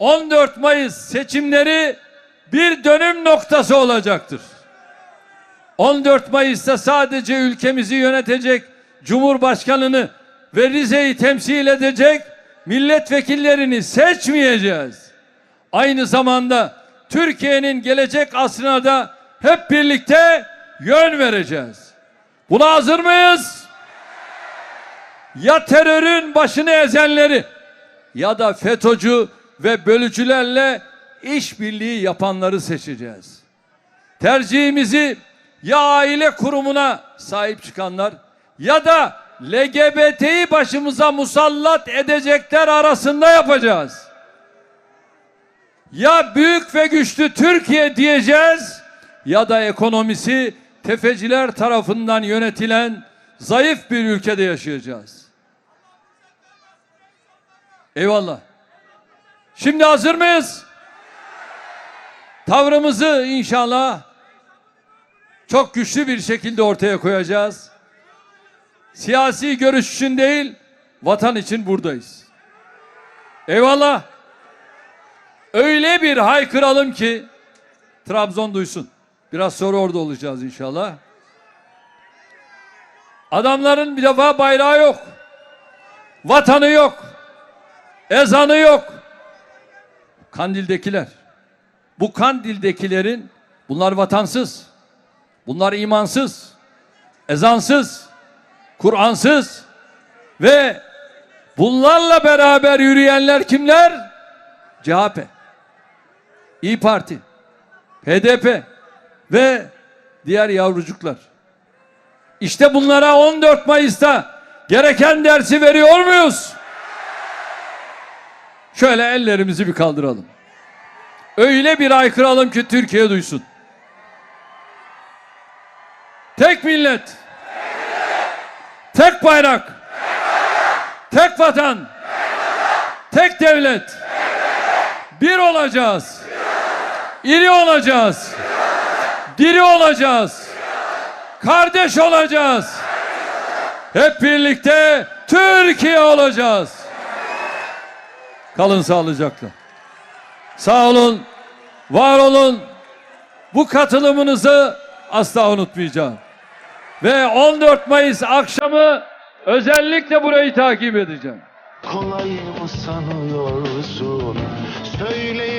14 Mayıs seçimleri bir dönüm noktası olacaktır. 14 Mayıs'ta sadece ülkemizi yönetecek Cumhurbaşkanını ve Rize'yi temsil edecek milletvekillerini seçmeyeceğiz. Aynı zamanda Türkiye'nin gelecek asrına da hep birlikte yön vereceğiz. Buna hazır mıyız? Ya terörün başını ezenleri ya da FETÖ'cü ve bölücülerle işbirliği yapanları seçeceğiz. Tercihimizi ya aile kurumuna sahip çıkanlar ya da LGBT'yi başımıza musallat edecekler arasında yapacağız. Ya büyük ve güçlü Türkiye diyeceğiz ya da ekonomisi tefeciler tarafından yönetilen zayıf bir ülkede yaşayacağız. Eyvallah. Şimdi hazır mıyız? Tavrımızı inşallah çok güçlü bir şekilde ortaya koyacağız. Siyasi görüş için değil, vatan için buradayız. Eyvallah. Öyle bir haykıralım ki Trabzon duysun. Biraz sonra orada olacağız inşallah. Adamların bir defa bayrağı yok. Vatanı yok. Ezanı yok. Kandil'dekiler. Bu Kandil'dekilerin bunlar vatansız. Bunlar imansız. Ezansız. Kur'ansız. Ve bunlarla beraber yürüyenler kimler? CHP. İyi Parti. HDP ve diğer yavrucuklar. İşte bunlara 14 Mayıs'ta gereken dersi veriyor muyuz? Şöyle ellerimizi bir kaldıralım. Öyle bir aykıralım ki Türkiye duysun. Tek millet. Tek bayrak. Tek vatan. Tek devlet. Bir olacağız. İri olacağız. Diri olacağız. Kardeş olacağız. Hep birlikte Türkiye olacağız. Kalın sağlıcakla. Sağ olun, var olun. Bu katılımınızı asla unutmayacağım. Ve 14 Mayıs akşamı özellikle burayı takip edeceğim. Kolay mı sanıyorsun? Söyleyelim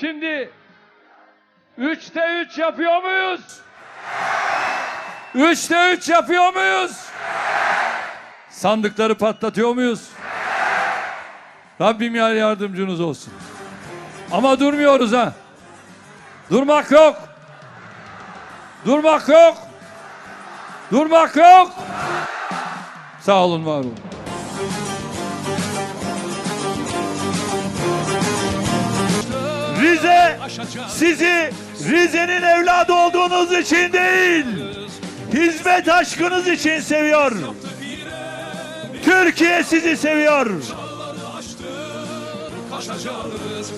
Şimdi üçte üç yapıyor muyuz? Üçte üç yapıyor muyuz? Sandıkları patlatıyor muyuz? Rabbim yar yardımcınız olsun. Ama durmuyoruz ha. Durmak yok. Durmak yok. Durmak yok. Sağ olun, var olun. Rize sizi Rize'nin evladı olduğunuz için değil, hizmet aşkınız için seviyor. Türkiye sizi seviyor.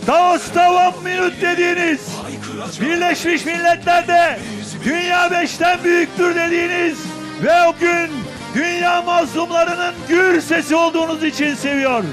Davos'ta one minut dediğiniz, Birleşmiş Milletler'de dünya beşten büyüktür dediğiniz ve o gün dünya mazlumlarının gür sesi olduğunuz için seviyor.